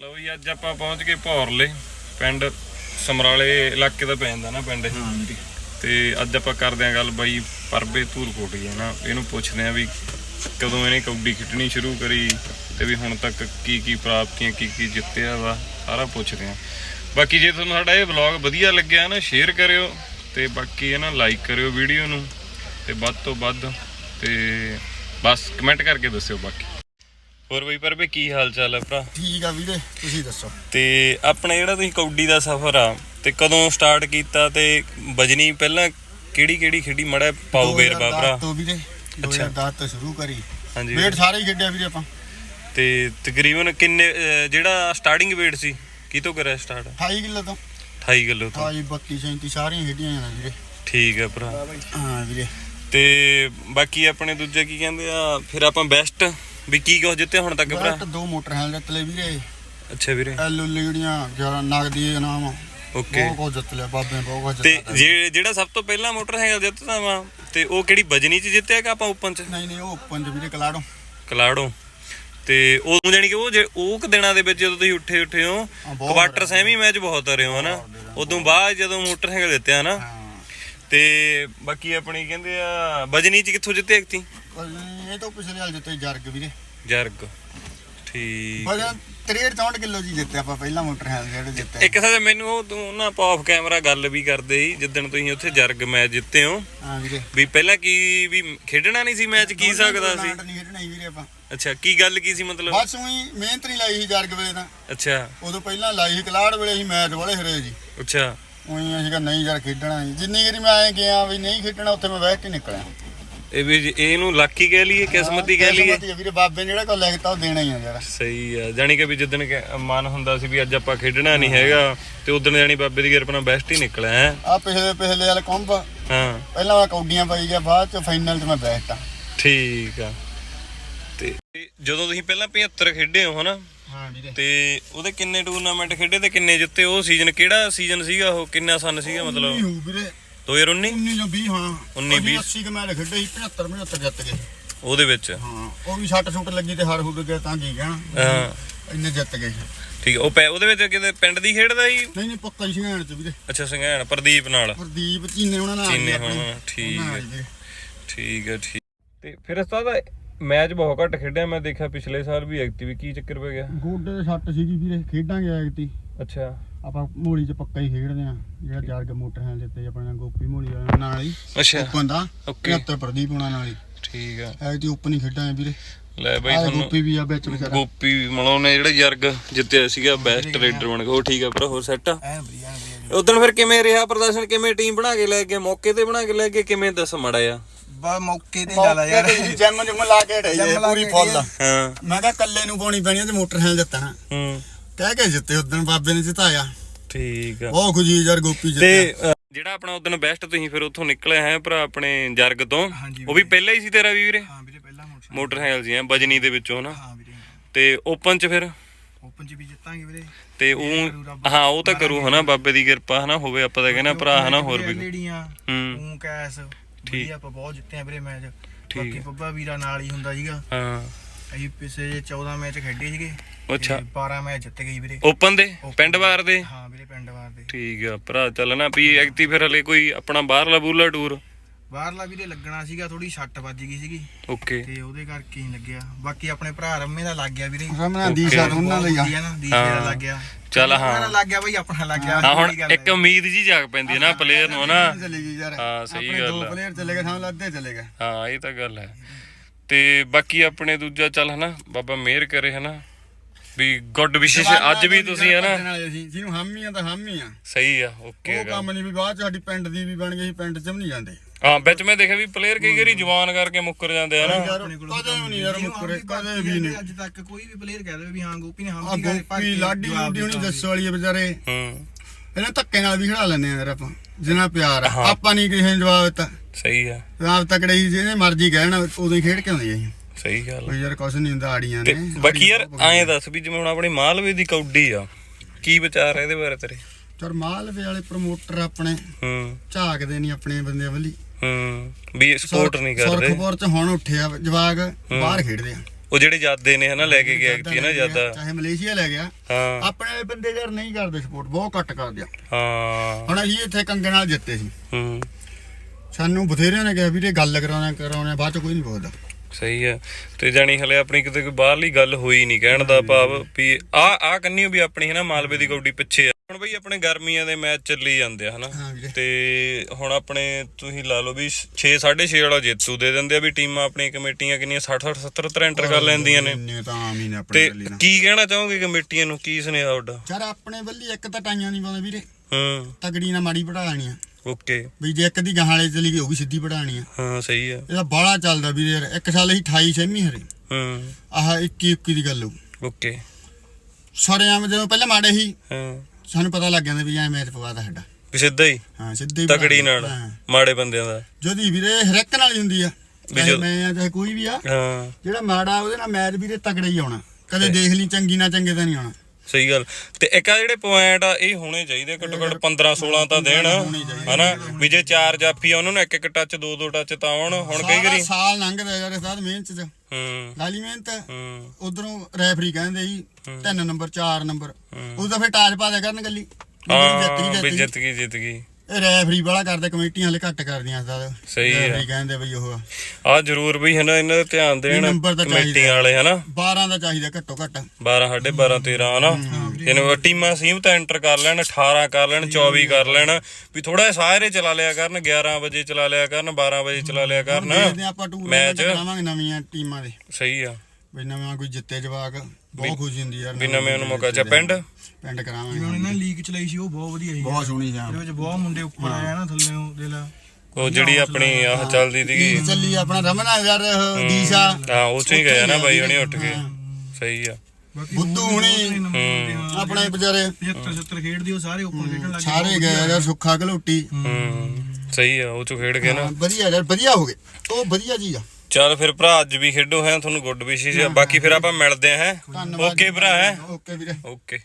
ਲਓ ਜੀ ਅੱਜ ਆਪਾਂ ਪਹੁੰਚ ਗਏ ਭੌਰਲੇ ਪਿੰਡ ਸਮਰਾਲੇ ਇਲਾਕੇ ਦਾ ਪੈ ਜਾਂਦਾ ਨਾ ਪਿੰਡ ਇਹ। ਤੇ ਅੱਜ ਆਪਾਂ ਕਰਦੇ ਆਂ ਗੱਲ ਬਾਈ ਪਰਬੇ ਧੂਰਕੋਟੀ ਹੈ ਨਾ ਇਹਨੂੰ ਪੁੱਛਦੇ ਆਂ ਵੀ ਕਦੋਂ ਇਹਨੇ ਕਬੱਡੀ ਖੇਡਣੀ ਸ਼ੁਰੂ ਕਰੀ ਤੇ ਵੀ ਹੁਣ ਤੱਕ ਕੀ ਕੀ ਪ੍ਰਾਪਤੀਆਂ ਕੀ ਕੀ ਜਿੱਤਿਆ ਵਾ ਸਾਰਾ ਪੁੱਛਦੇ ਆਂ ਬਾਕੀ ਜੇ ਤੁਹਾਨੂੰ ਸਾਡਾ ਇਹ ਵਲੌਗ ਵਧੀਆ ਲੱਗਿਆ ਨਾ ਸ਼ੇਅਰ ਕਰਿਓ ਤੇ ਬਾਕੀ ਇਹ ਨਾ ਲਾਈਕ ਕਰਿਓ ਵੀਡੀਓ ਨੂੰ ਤੇ ਵੱਧ ਤੋਂ ਵੱਧ ਤੇ ਬਸ ਕਮੈਂਟ ਕਰਕੇ ਦੱਸਿਓ ਬਾਕੀ। ਹੋਰ ਬਈ ਪਰਬੇ ਕੀ ਹਾਲ ਚਾਲ ਹੈ ਭਰਾ? ਠੀਕ ਆ ਵੀਰੇ ਤੁਸੀਂ ਦੱਸੋ? ਤੇ ਆਪਣਾ ਜਿਹੜਾ ਤੁਸੀਂ ਕਬੱਡੀ ਦਾ ਸਫ਼ਰ ਆ ਤੇ ਕਦੋਂ ਸਟਾਰਟ ਕੀਤਾ ਤੇ ਬਜਨੀ ਪਹਿਲਾਂ ਕਿਹੜੀ ਕਿਹੜੀ ਖੇਡੀ ਮੜਾ ਪਾਉ 2010 ਬਾਬਰਾ? ਤੋਂ ਵੀਰੇ ਅੱਛਾ। 2010 ਤੋਂ ਸ਼ੁਰੂ ਕਰੀ। ਹਾਂਜੀ। ਵੇਟ ਸਾਰੇ ਹੀ ਖੇਡਿਆ ਵੀਰੇ ਆਪਾਂ। ਤੇ ਤਕਰੀਬਨ ਕਿੰਨੇ ਜਿਹੜਾ ਸਟਾਰਟਿੰਗ ਵੇਟ ਸੀ ਕੀ ਤੋਂ ਕਰਿਆ ਸਟਾਰਟ 28 ਕਿਲੋ ਤੋਂ। 28 ਕਿਲੋ ਤੋਂ। 28 32 37 ਸਾਰੀਆਂ ਖੇਡੀਆਂ ਆ ਵੀਰੇ। ਠੀਕ ਹੈ ਭਰਾ। ਹਾਂ ਵੀਰੇ। ਤੇ ਬਾਕੀ ਆਪਣੇ ਦੂਜੇ ਕੀ ਕਹਿੰਦੇ ਆ ਫਿਰ ਆਪਾਂ ਬੈਸਟ ਵੀ ਕੀ ਕੁਝ ਜਿੱਤੇ ਹੁਣ ਤੱਕ ਭਰਾ? ਦੋ ਮੋਟਰ ਹੈਲ ਜਿੱਤ ਲਏ ਵੀਰੇ। ਅੱਛਾ ਵੀਰੇ। ਐਲੋ ਲੀੜੀਆਂ ਜਿਹੜਾ ਨਗਦੀ ਇਨਾਮ ਓਕੇ ਬਹੁਤ ਕੁਝ ਜਿੱਤ ਲਿਆ ਬਾਬੇ ਨੇ ਬਹੁਤ ਕੁਝ ਤੇ ਜਿੱਤਿਆ ਜੇ- ਜਿਹੜਾ ਸਭ ਤੋਂ ਪਹਿਲਾਂ ਮੋਟਰਸਾਈਕਲ ਜਿੱਤਦਾ ਵਾ ਤੇ ਉਹ ਕਿਹੜੀ ਬਜਨੀ ਚ ਜਿੱਤਿਆ ਕਿ ਆਪਾਂ ਓਪਨ ਚ? ਨਹੀਂ ਨਹੀਂ ਉਹ ਓਪਨ ਚ ਵੀਰੇ ਕਲਾੜੋ। ਕਲਾੜੋ। ਤੇ ਉਹ ਜਾਨੀ ਕਿ ਉਹ ਜੇ ਉਹ ਕੁ ਦਿਨਾਂ ਦੇ ਵਿੱਚ ਜਦੋਂ ਤੁਸੀਂ ਉੱਠੇ ਉੱਠੇ ਹੋ ਹਾਂ, ਬਹੁਤ ਕੁਆਟਰ ਸੈਮੀ ਮੈਚ ਬਹੁਤ ਰਹੇ ਹੋ ਹਨਾ? ਉਦੋਂ ਬਾਅਦ ਜਦੋਂ ਮੋਟਰਸਾਈਕਲ ਦਿੱਤਿਆ ਨਾ ਹਾਂ। ਤੇ ਬਾਕੀ ਆਪਣੀ ਕਹਿੰਦੇ ਆ ਬਜਨੀ ਚ ਕਿੱਥੋਂ ਜਿੱਤੇ ਪਰ ਇਹ ਤਾਂ ਪਿਛਲੇ ਹਾਲ ਜਿੱਤੇ ਜਰਗ ਵੀਰੇ। ਜਰਗ। ਠੀਕ। ਵਜਨ 63 64 ਕਿਲੋ ਜੀ ਜਿੱਤੇ ਆਪਾਂ ਪਹਿਲਾ ਮੋਟਰ ਹੈਲ ਜਿਹੜੇ ਜਿੱਤੇ ਇੱਕ ਸੱਚ ਮੈਨੂੰ ਉਹ ਤੂੰ ਨਾ ਆਫ ਕੈਮਰਾ ਗੱਲ ਵੀ ਕਰਦੇ ਸੀ ਜਿੱਦਣ ਤੁਸੀਂ ਉੱਥੇ ਜਰਗ ਮੈਚ ਜਿੱਤੇ ਹੋ। ਹਾਂ ਵੀਰੇ। ਵੀ ਪਹਿਲਾਂ ਕੀ ਵੀ ਖੇਡਣਾ ਨਹੀਂ ਸੀ ਮੈਚ ਕੀ ਸਕਦਾ ਸੀ? ਟੂਰਨਾਮੈਂਟ ਨਹੀਂ ਖੇਡਣਾ ਸੀ ਵੀਰੇ ਆਪਾਂ। ਅੱਛਾ ਕੀ ਗੱਲ ਕੀ ਸੀ ਮਤਲਬ? ਬਸ ਉਹੀ ਮਿਹਨਤ ਨਹੀਂ ਲਾਈ ਸੀ ਜਰਗ ਵੇਲੇ ਤਾਂ। ਅੱਛਾ। ਉਦੋਂ ਪਹਿਲਾਂ ਲਾਈ ਸੀ ਕਲਾੜ ਵੇਲੇ ਸੀ ਮੈਚ ਵਾਲੇ ਹਰੇ ਜੀ। ਅੱਛਾ। ਉਹੀ ਅਸੀਂ ਕਿਹਾ ਨਹੀਂ ਯਾਰ ਖੇਡਣਾ ਸੀ ਜਿੰਨੀ ਵਾਰੀ ਮੈਂ ਆਏ ਗਿਆ ਵੀ ਨਹੀਂ ਖੇਡਣਾ ਉੱਥੇ ਮੈਂ ਬਹਿ ਕੇ ਨਿਕਲਿਆ। ਇਹ ਵੀ ਜੀ- ਇਹਨੂੰ ਲੱਕੀ ਕਹਿ ਲਈਏ ਕਿਸਮਤੀ ਕਹਿ ਲਈਏ ਕਿਸਮਤ ਹੀ ਆ ਵੀਰੇ ਬਾਬੇ ਨੇ ਜਿਹੜਾ ਕੋ ਲਿਖਤਾ ਉਹ ਦੇਣਾ ਹੀ ਆ ਯਾਰ। ਸਹੀ ਆ ਜਾਣੀ ਕਿ ਵੀ ਜਿੱਦਣ ਕਿ ਮਨ ਹੁੰਦਾ ਸੀ ਵੀ ਅੱਜ ਆਪਾਂ ਖੇਡਣਾ ਨਹੀਂ ਹੈਗਾ ਤੇ ਉਦੋਂ ਜਾਣੀ ਬਾਬੇ ਦੀ ਕਿਰਪਾ ਨਾਲ ਬੈਸਟ ਹੀ ਨਿਕਲਿਆ ਹੈ। ਆ ਪਿਛਲੇ ਪਿਛਲੇ ਵਾਲੇ ਕੰਬ ਹਾਂ। ਪਹਿਲਾਂ ਮੈਂ ਕੌਡੀਆਂ ਪਾਈ ਗਿਆ ਬਾਅਦ ਚ ਫਾਈਨਲ ਚ ਮੈਂ ਆ ਠੀਕ ਆ। ਤੇ ਤੇ ਜਦੋਂ ਤੁਸੀਂ ਪਹਿਲਾਂ 75 ਖੇਡੇ ਹੋ ਹਨਾ? ਹਾਂ ਵੀਰੇ। ਤੇ ਉਹਦੇ ਕਿੰਨੇ ਟੂਰਨਾਮੈਂਟ ਖੇਡੇ ਤੇ ਕਿੰਨੇ ਜਿੱਤੇ? ਉਹ ਸੀਜ਼ਨ ਕਿਹੜਾ ਸੀਜ਼ਨ ਸੀਗਾ ਉਹ? ਕਿੰਨਾ ਸਨ ਸੀਗਾ ਮਤਲਬ? ਹੂ ਵੀਰੇ। 2019 19 ਜਾਂ 20 ਹਾਂ। 19 20 80 ਕਿ ਮੈਚ ਖੇਡੇ ਸੀ 75 75 ਜਿੱਤ ਗਏ। ਉਹਦੇ ਵਿੱਚ? ਹਾਂ ਉਹ ਵੀ ਸੱਟ ਸੁੱਟ ਲੱਗੀ ਤੇ ਹਾਰ ਹੁਰ ਗਿਆ ਤਾਂ ਕੀ ਕਹਿਣਾ। ਹਾਂ। ਇੰਨੇ ਜਿੱਤ ਗਏ ਠੀਕ ਉਹ ਪੈ- ਉਹਦੇ ਵਿੱਚ ਕਿਤੇ ਪਿੰਡ ਦੀ ਖੇਡਦਾ ਸੀ? ਨਹੀਂ ਨਹੀਂ ਪੱਕਾ ਹੀ ਸ਼ਿੰਗਾਣ ਚ ਵੀਰੇ। ਅੱਛਾ ਸੰਘੈਣ ਪ੍ਰਦੀਪ ਨਾਲ? ਪ੍ਰਦੀਪ ਚੀਨੇ ਉਹਨਾਂ ਨਾਲ ਚੀਨੇ। ਹੋਣਾ, ਠੀਕ ਹੈ। ਠੀਕ ਹੈ ਠੀਕ। ਤੇ ਫਿਰ ਇਸ ਤਰ੍ਹਾਂ ਦਾ ਮੈਚ ਬਹੁਤ ਘੱਟ ਖੇਡਿਆ ਮੈਂ ਦੇਖਿਆ ਪਿਛਲੇ ਸਾਲ ਵੀ ਐਕਟਿਵ ਕੀ ਚੱਕਰ ਪੈ ਗਿਆ। ਗੋਡੇ ਦੇ ਸੱਟ ਸੀਗੀ ਵੀਰੇ ਖੇਡਾਂਗੇ ਐਗਤੀ। ਅੱਛਾ। ਆਪਾਂ ਮੋਲੀ ਚ ਪੱਕਾ ਹੀ ਖੇਡਦੇ ਆ ਜਿਹੜਾ ਜਰਗ ਮੋਟਰ ਹੈ ਜਿੱਤੇ ਆਪਣੇ ਨਾਲ ਗੋਪੀ ਮੋਲੀ ਨਾਲ ਹੀ ਅੱਛਾ। ਓਪਨ ਦਾ ਓਕੇ। 75 ਪ੍ਰਦੀਪ ਉਹਨਾਂ ਨਾਲ ਹੀ। ਠੀਕ ਆ। ਐਗਤੀ ਓਪਨ ਹੀ ਖੇਡਾਂਗੇ ਵੀਰੇ। ਲੈ ਬਾਈ ਤੁਹਾਨੂੰ ਗੋਪੀ ਵੀ ਆ ਵਿੱਚ ਵਿਚਾਰਾ। ਗੋਪੀ ਮਲੋਂ ਨੇ ਜਿਹੜਾ ਜਰਗ ਜਿੱਤਿਆ ਸੀਗਾ ਬੈਸਟ ਰੇਡਰ ਬਣ ਗਿਆ ਉਹ ਠੀਕ ਆ ਭਰਾ ਹੋਰ ਸੈੱਟ ਐਨ ਵਧੀਆ ਵਧੀਆ ਉਦੋਂ ਫਿਰ ਕਿਵੇਂ ਰਿਹਾ ਪ੍ਰਦਰਸ਼ਨ? ਕਿਵੇਂ ਟੀਮ ਬਣਾ ਕੇ ਲੈ ਗਏ ਮੌਕੇ ਤੇ ਬਣਾ ਕੇ ਲੈ ਗਏ ਕਿਵੇਂ ਦੱਸ ਮੜਾ ਆ ਬਾ ਮੌਕੇ ਤੇ ਲਾ ਲਾ ਯਾਰ। ਜੰਮ ਜੁਮ ਲਾ ਕੇ ਢਾਈ ਪੂਰੀ ਫੁੱਲ। ਹਾਂ। ਮੈਂ ਕਿਹਾ ਕੱਲੇ ਨੂੰ ਪਾਉਣੀ ਪੈਣੀ ਆ ਤੇ ਮੋਟਰ ਹੈ ਜਿੱਤਣਾ। ਹੂੰ। ਕਹਿ ਕੇ ਜਿੱਤੇ ਉਦੋਂ ਬਾਬੇ ਨੇ ਜਿਤਾਇਆ। ਠੀਕ ਆ। ਬਹੁਤ ਖੁਸ਼ੀ ਯਾਰ ਗੋਪੀ ਤੇ ਜਿੱਤਿਆ। ਅ, ਜਿਹੜਾ ਆਪਣਾ ਉਦੋਂ ਬੈਸਟ ਤੁਸੀਂ ਫਿਰ ਉੱਥੋਂ ਨਿਕਲੇ ਹੈ ਭਰਾ ਆਪਣੇ ਜਰਗ ਤੋਂ ਉਹ ਵੀ ਪਹਿਲਾਂ ਹੀ ਸੀ ਤੇਰਾ ਵੀਰੇ? ਹਾਂ ਵੀਰੇ ਪਹਿਲਾ ਮੋਟਰ ਮੋਟਰਸਾਈਕਲ ਸੀ ਐ ਬਜਨੀ ਦੇ ਵਿੱਚੋਂ ਨਾ ਹਾਂ ਵੀਰੇ। ਤੇ ਓਪਨ ਚ ਫਿਰ? ਓਪਨ ਚ ਵੀ ਜਿੱਤਾਂਗੇ ਵੀਰੇ। ਤੇ ਉਹ ਹਾਂ ਉਹ ਤਾਂ ਕਰੂ ਹਨਾ ਬਾਬੇ ਦੀ ਕਿਰਪਾ ਹਨਾ ਹੋਵੇ ਆਪਾਂ ਤਾਂ ਕਹਿੰਦੇ ਭਰਾ ਹਨਾ ਹੋਰ ਵੀ ਲੇੜੀਆਂ ਹੂੰ। ਤੂੰ ਕੈਸ। ਠੀਕ। ਆਪਾਂ ਬਹੁਤ ਜਿੱਤੇ ਆ ਵੀਰੇ ਮੈਚ। ਬਾਕੀ ਬੱਬਾ ਵੀਰਾ ਨਾਲ ਹੀ ਹੁੰਦਾ ਸੀਗਾ। ਹਾਂ। ਅਸੀਂ ਪਿਛਲੇ 14 ਮੈਚ ਖੇਡੇ ਸੀਗੇ। ਅੱਛਾ। ਤੇ 12 ਮੈਚ ਜਿੱਤ ਗਏ ਵੀਰੇ। ਓਪਨ ਦੇ? ਪਿੰਡ ਵਾਰ ਦੇ? ਹਾਂ ਵੀਰੇ ਪਿੰਡ ਵਾਰ ਦੇ। ਠੀਕ ਆ ਭਰਾ ਚੱਲਣਾ। ਵੀ ਐਕਟੀ ਫਿਰ ਹਲੇ ਕੋਈ ਆਪਣਾ ਬਾਹਰਲਾ ਬੂਲਾ ਟੂਰ ਬਾਹਰਲਾ ਵੀਰੇ ਲੱਗਣਾ ਸੀਗਾ ਥੋੜੀ ਛੱਟ ਵੱਜ ਗਈ ਸੀਗੀ। ਓਕੇ। ਤੇ ਉਹਦੇ ਕਰਕੇ ਹੀ ਲੱਗਿਆ। ਬਾਕੀ ਆਪਣੇ ਭਰਾ ਰੰਮੇ ਦਾ ਲੱਗ ਗਿਆ ਵੀਰੇ। ਸਾਹਮਣੇ ਦੀਸ਼ਾ ਉਹਨਾਂ ਲਈ ਆ। ਵਧੀਆ ਨਾ ਦੀਸ਼ੇ ਦਾ ਲੱਗ ਗਿਆ। ਚੱਲ ਹਾਂ। ਆਪਣਾ ਲੱਗ ਗਿਆ ਬਈ ਆਪਣਾ ਲੱਗ ਗਿਆ। ਹਾਂ ਹੁਣ ਹੈ। ਇੱਕ ਉਮੀਦ ਜੀ ਜਾਗ ਪੈਂਦੀ ਹੈ ਨਾ ਪਲੇਅਰ ਨੂੰ ਹਨਾ? ਚਲੀ ਗਈ ਯਾਰ। ਹਾਂ, ਸਹੀ ਆਪਣੇ ਗੱਲ ਦੋ ਆ। ਪਲੇਅਰ ਚਲੇ ਗਏ ਸਾਹਮਣੇ ਅੱਧੇ ਚਲੇ ਗਏ। ਹਾਂ ਇਹ ਤਾਂ ਗੱਲ ਹੈ। ਤੇ ਬਾਕੀ ਆਪਣੇ ਦੂਜਾ ਚੱਲ ਹਨਾ ਬਾਬਾ ਮਿਹਰ ਕਰੇ ਹਨਾ। ਵੀ ਗੁੱਡ ਵਿਸ਼ੇਸ਼ ਅੱਜ ਵੀ ਤੁਸੀਂ ਹਨਾ। ਜਿਹਨੂੰ ਹਾਮੀ ਆ ਤਾਂ ਹਾਮੀ ਆ। ਸਹੀ ਆ ਓਕੇ ਉਹ ਕੰਮ ਨਹੀਂ ਵੀ ਬਾਅਦ ਚ ਸਾਡੀ ਪਿੰਡ ਦੀ ਵੀ ਬਣ ਗਈ ਸੀ, ਪਿੰਡ ਚ ਵੀ ਨਹੀਂ ਜਾਂਦੇ। ਹਾਂ ਵਿੱਚ ਮੈਂ ਦੇਖਿਆ ਵੀ ਪਲੇਅਰ ਕਈ ਵਾਰੀ ਜਵਾਨ ਕਰਕੇ ਮੁੱਕਰ ਜਾਂਦੇ ਆ ਨਾ। ਯਾਰ ਕਦੇ ਵੀ ਨਹੀਂ ਯਾਰ ਮੁੱਕਰੇ ਕਦੇ ਵੀ ਨਹੀਂ। ਅੱਜ ਤੱਕ ਕੋਈ ਵੀ ਪਲੇਅਰ ਕਹਿ ਦੇਵੇ ਵੀ ਹਾਂ ਗੋਪੀ ਨੇ ਆ ਹਾਂ ਦੀ ਗੋਪੀ ਲਾਡੀ ਲਾਡੀ ਹੁਣੀ ਦੱਸੋ ਵਾਲੀ ਆ ਵਿਚਾਰੇ। ਹੂੰ। ਇਹਨਾਂ ਧੱਕੇ ਨਾਲ ਵੀ ਖੜਾ ਲੈਂਦੇ ਆ ਯਾਰ ਆਪਾਂ ਜਿੰਨਾ ਪਿਆਰ ਆ। ਆਪਾਂ ਨਹੀਂ ਕਿਸੇ ਨੂੰ ਜਵਾਬ ਦਿੱਤਾ। ਸਹੀ ਆ। ਆਪ ਤਕੜੇ ਹੀ ਜਿਹਨੇ ਮਰਜ਼ੀ ਕਹਿਣ ਉਦੋਂ ਹੀ ਖੇਡ ਕੇ ਆਉਂਦੇ ਅਸੀਂ। ਸਹੀ ਗੱਲ ਕੋਈ ਯਾਰ ਕੁਛ ਨਹੀਂ ਹੁੰਦਾ ਆੜੀਆਂ ਨੇ। ਬਾਕੀ ਯਾਰ ਐਂ ਦੱਸ ਵੀ ਜਿਵੇਂ ਹੁਣ ਆਪਣੀ ਮਾਲਵੇ ਦੀ ਕੌਡੀ ਆ ਕੀ ਵਿਚਾਰ ਆ ਇਹਦੇ ਬਾਰੇ ਤੇਰੇ? ਚਰ ਮਾਲਵੇ ਵਾਲੇ ਪ੍ਰਮੋਟਰ ਆਪਣੇ ਹੂੰ। ਝਾਕਦੇ ਨਹੀਂ ਆਪਣੇ ਬੰਦਿਆਂ ਵੱਲੀ ਹੂੰ ਵੀ ਸਪੋਰਟ ਨਹੀਂ ਕਰਦੇ ਸੁਰਖਪੁਰ ਚ ਹੁਣ ਉੱਠਿਆ ਜਵਾਗ ਬਾਹਰ ਖੇਡਦੇ ਆ। ਉਹ ਜਿਹੜੇ ਜਾਦੇ ਨੇ ਹਨਾ ਲੈ ਕੇ ਗਿਆ ਕਿ ਨਾ ਜਾਦਾ ਚਾਹੇ ਮਲੇਸ਼ੀਆ ਲੈ ਗਿਆ। ਹਾਂ। ਆਪਣੇ ਬੰਦੇ ਯਾਰ ਨਹੀਂ ਕਰਦੇ ਸਪੋਰਟ ਬਹੁਤ ਘੱਟ ਕਰਦੇ ਆ। ਹਾਂ। ਹੁਣ ਅਸੀਂ ਇੱਥੇ ਕੰਗੇ ਨਾਲ ਜਿੱਤੇ ਸੀ। ਹੂੰ। ਸਾਨੂੰ ਬਥੇਰਿਆਂ ਨੇ ਕਿਹਾ ਵੀਰੇ ਗੱਲ ਕਰਾਉਣਾ ਕਰਾਉਣਾ ਬਾਅਦ ਚ ਕੋਈ ਨਹੀਂ ਬੋਲਦਾ। ਸਹੀ ਹੈ ਤੇ ਜਾਣੀ ਹਲੇ ਆਪਣੀ ਕਿਤੇ ਕੋਈ ਬਾਹਰਲੀ ਗੱਲ ਹੋਈ ਨਹੀਂ ਕਹਿਣ ਦਾ ਭਾਵ ਵੀ ਆ ਆ ਕੰਨੀ ਵੀ ਆਪਣੀ ਹੈ ਨਾ ਮਾਲਵੇ ਦੀ ਕੌਡੀ ਪਿੱਛੇ ਆ। ਹੁਣ ਬਈ ਆਪਣੇ ਗਰਮੀਆਂ ਦੇ ਮੈਚ ਚੱਲੀ ਜਾਂਦੇ ਆ ਹਨਾ? ਹਾਂ ਤੇ ਹੁਣ ਆਪਣੇ ਤੁਸੀਂ ਲਾ ਲਓ ਵੀ 6 6.5 ਵਾਲਾ ਜੇਤੂ ਦੇ ਦਿੰਦੇ ਆ ਵੀ ਟੀਮਾਂ ਆਪਣੀਆਂ ਕਮੇਟੀਆਂ ਕਿੰਨੀਆਂ 60 70 ਤਾਂ ਐਂਟਰ ਕਰ ਲੈਂਦੀਆਂ ਨੇ। ਤਾਂ ਹੀ ਆਪਣੇ ਕੀ ਕਹਿਣਾ ਚਾਹੋਗੇ ਕਮੇਟੀਆਂ ਨੂੰ? ਕੀ ਸੁਨੇਹਾ ਤੁਹਾਡਾ? ਯਾਰ ਆਪਣੇ ਵੱਲੀ ਇੱਕ ਤਾਂ ਟਾਈਆਂ ਨਹੀਂ ਪਾਉਂਦੇ ਵੀਰੇ। ਹੂੰ। ਤਗੜੀ ਨਾ ਮਾੜੀ ਪੜਾਣੀ ਆ। ਓਕੇ। ਵੀ ਜੇ ਇੱਕ ਦੀ ਗਾਹਾਂ ਵਾਲੇ ਚਲੀ ਗਈ ਉਹ ਵੀ ਸਿੱਧੀ ਪੜਾਣੀ ਆ। ਹਾਂ ਸਹੀ ਆ। ਇਹਦਾ ਬਾਹਲਾ ਚੱਲਦਾ ਵੀਰੇ ਯਾਰ ਇੱਕ ਸਾਲ ਅਸੀਂ 28 ਛੇਵੀਂ ਹਰੇ। ਹੂੰ। ਆਹ 21 21 ਦੀ ਗੱਲ ਹੋ ਓਕੇ। ਸਾਰੇ ਆਮ ਜਦੋਂ ਪਹਿਲਾਂ ਮਾੜੇ ਸੀ ਹਾਂ। ਸਾਨੂੰ ਪਤਾ ਲੱਗ ਜਾਂਦਾ ਵੀ ਐ ਮੈਚ ਪਵਾਦਾ ਸਾਡਾ। ਵੀ ਸਿੱਧਾ ਹੀ? ਹਾਂ ਸਿੱਧੇ ਹੀ ਤਕੜੀ ਨਾਲ ਹਾਂ। ਮਾੜੇ ਬੰਦਿਆਂ ਦਾ। ਜਦੀ ਵੀਰੇ ਹਰੇਕ ਨਾਲ ਹੀ ਹੁੰਦੀ ਆ। ਵੀ ਚਾਹੇ ਜਦੋਂ- ਮੈਂ ਆ ਚਾਹੇ ਕੋਈ ਵੀ ਆ। ਹਾਂ। ਜਿਹੜਾ ਮਾੜਾ ਉਹਦੇ ਨਾਲ ਮੈਚ ਵੀਰੇ ਤਗੜਾ ਹੀ ਆਉਣਾ। ਕਦੇ ਦੇਖ ਲਈ ਚੰਗੀ ਨਾ ਚੰਗੇ ਤਾਂ ਨਹੀਂ ਆਉਣਾ। ਸਹੀ ਗੱਲ। ਤੇ ਇੱਕ ਆ ਜਿਹੜੇ ਪੁਆਇੰਟ ਆ ਇਹ ਹੋਣੇ ਚਾਹੀਦੇ ਘੱਟੋ ਘੱਟ 15 16 ਤਾਂ ਦੇਣ। ਹਨਾ? ਵੀ ਜੇ ਚਾਰ ਜਾਫੀ ਆ ਉਹਨਾਂ ਨੂੰ ਇੱਕ ਇੱਕ ਟੱਚ ਦੋ ਦੋ ਟੱਚ ਤਾਂ ਆਉਣ। ਹੁਣ ਕਈ ਸਾਰਾ ਵਾਰੀ ਸਾਲ ਲੰਘਦਾ ਯਾਰ ਸਾਧ ਮਿਹਨਤ ਚ। ਹੂੰ। ਲਾਲੀ ਮਿਹਨਤ। ਹੂੰ। ਉਧਰੋਂ ਰੈਫਰੀ ਕਹਿੰਦੇ ਜੀ ਤਿੰਨ ਨੰਬਰ 4 ਨੰਬਰ। ਉਹ ਤਾਂ ਫਿਰ ਟਾਜ ਪਾ ਦਿਆ ਕਰਨ ਗੱਲੀ ਵੀ ਜਿੱਤ ਗਈ ਜਿੱਤ ਗਈ। ਇਹ ਰੈਫਰੀ ਵਾਲਾ ਕਰਦੇ ਕਮੇਟੀਆਂ ਹਲੇ ਘੱਟ ਕਰਦੀਆਂ ਸਾਧ ਸਹੀ ਆ। ਰੈਫਰੀ ਕਹਿੰਦੇ ਬਈ ਉਹ ਆ। ਜ਼ਰੂਰ ਵੀ ਹਨਾ ਇਹਨਾਂ ਤੇ ਧਿਆਨ ਦੇਣ ਨੰਬਰ ਤਾਂ ਕਮੇਟੀਆਂ। ਵਾਲੇ ਹਨਾ। 12 ਦਾ ਚਾਹੀਦਾ ਘੱਟੋ ਘੱਟ। 12 ਸਾਢੇ 12 13 ਹਨਾ। ਇਹਨੂੰ ਟੀਮਾਂ ਸੀਮਤ ਐਂਟਰ ਕਰ ਲੈਣ 18 ਕਰ ਲੈਣ 24 ਕਰ ਲੈਣ। ਵੀ ਥੋੜਾ ਜਿਹਾ ਸਾਰੇ ਚਲਾ ਲਿਆ ਕਰਨ 11 ਵਜੇ ਚਲਾ ਲਿਆ ਕਰਨ 12 ਵਜੇ ਚਲਾ ਲਿਆ ਕਰਨ। ਦੇਖਦੇ ਹਾਂ ਆਪਾਂ ਟੂਰ ਮੈਚ। ਕਰਾਵਾਂਗੇ ਨਵੀਆਂ ਟੀਮਾਂ ਦੇ। ਸਹੀ ਆ। ਵੀ ਨਵਾਂ ਕੋਈ ਜਿੱਤੇ ਜਵਾਕ ਬਹੁਤ ਖੁਸ਼ੀ ਹੁੰਦੀ ਯਾਰ ਵੀ ਨਵੇਂ ਨੂੰ ਮੌਕਾ ਚਾ ਪਿੰਡ? ਪਿੰਡ ਕਰਾਵਾਂਗੇ ਜਿਵੇਂ ਉਹਨਾਂ ਨੇ ਲੀਗ ਚਲਾਈ ਸੀ ਉਹ ਬਹੁਤ ਵਧੀਆ ਸੀ ਬਹੁਤ ਸੋਹਣੀ ਜਾਂ ਇਹਦੇ ਵਿੱਚ ਬਹੁਤ ਮੁੰਡੇ ਉੱਪਰ ਆਏ ਨਾ ਥੱਲੇ ਦੇ ਲਾ। ਉਹ ਜਿਹੜੀ ਆਪਣੀ ਆਹ ਚੱਲਦੀ ਸੀਗੀ। ਲੀਗ ਚੱਲੀ ਆਪਣਾ ਰਮਨਾ ਯਾਰ ਡੀਸ਼ਾ। ਹਾਂ ਉਹ ਚ ਹੀ ਗਏ ਨਾ ਬਾਈ ਹੁਣੀ ਉੱਠ ਕੇ। ਸਹੀ ਆ। ਬਾਕੀ ਬੁੱਧੂ ਹੁਣੀ। ਹੂੰ। ਆਪਣੇ ਵਿਚਾਰੇ। 75 70 ਖੇਡਦੇ ਉਹ ਸਾਰੇ ਉੱਪਰ ਖੇਡਣ ਲੱਗ ਸਾਰੇ ਗਏ ਯਾਰ ਸੁੱਖਾ ਘਲੋਟੀ। ਹੂੰ। ਸਹੀ ਆ ਉਹ ਚ ਖੇਡ ਕੇ ਨਾ। ਵਧੀਆ ਯਾਰ ਵਧੀਆ ਹੋ ਗਏ। ਉਹ ਵਧੀਆ ਚੀਜ਼ ਆ। ਚੱਲ ਫਿਰ ਭਰਾ ਅੱਜ ਵੀ ਖੇਡੋ ਹੈ ਤੁਹਾਨੂੰ ਗੁੱਡ ਵਿਸ਼ੇਸ ਬਾਕੀ ਫਿਰ ਆਪਾਂ ਮਿਲਦੇ ਆ ਹੈ। ਧੰਨਵਾਦ ਓਕੇ ਭਰਾ ਹੈ। ਓਕੇ ਵੀਰੇ। ਓਕੇ।